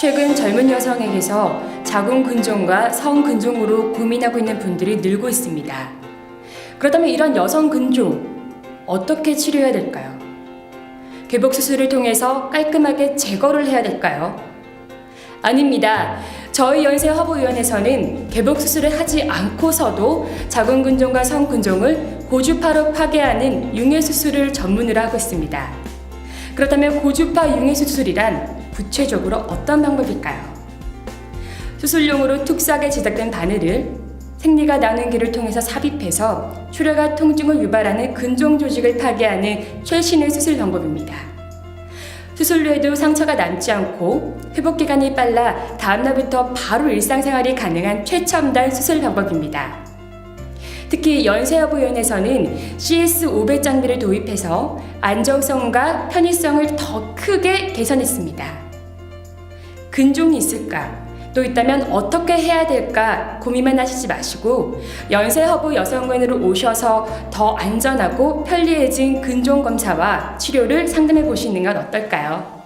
최근 젊은 여성에게서 자궁근종과 성근종으로 고민하고 있는 분들이 늘고 있습니다. 그렇다면 이런 여성 근종 어떻게 치료해야 될까요? 개복 수술을 통해서 깔끔하게 제거를 해야 될까요? 아닙니다. 저희 연세허브위원회에서는 개복 수술을 하지 않고서도 자궁근종과 성근종을 고주파로 파괴하는 융해 수술을 전문으로 하고 있습니다. 그렇다면 고주파 융해 수술이란 구체적으로 어떤 방법일까요? 수술용으로 툭 싸게 제작된 바늘을 생리가 나는 길을 통해서 삽입해서 출혈과 통증을 유발하는 근종 조직을 파괴하는 최신의 수술 방법입니다. 수술 후에도 상처가 남지 않고 회복 기간이 빨라 다음날부터 바로 일상생활이 가능한 최첨단 수술 방법입니다. 특히 연세여부 위원회에서는 CS500 장비를 도입해서 안정성과 편의성을 더 크게 개선했습니다. 근종이 있을까? 또 있다면 어떻게 해야 될까 고민만 하시지 마시고 연세허브 여성원으로 오셔서 더 안전하고 편리해진 근종 검사와 치료를 상담해 보시는 건 어떨까요?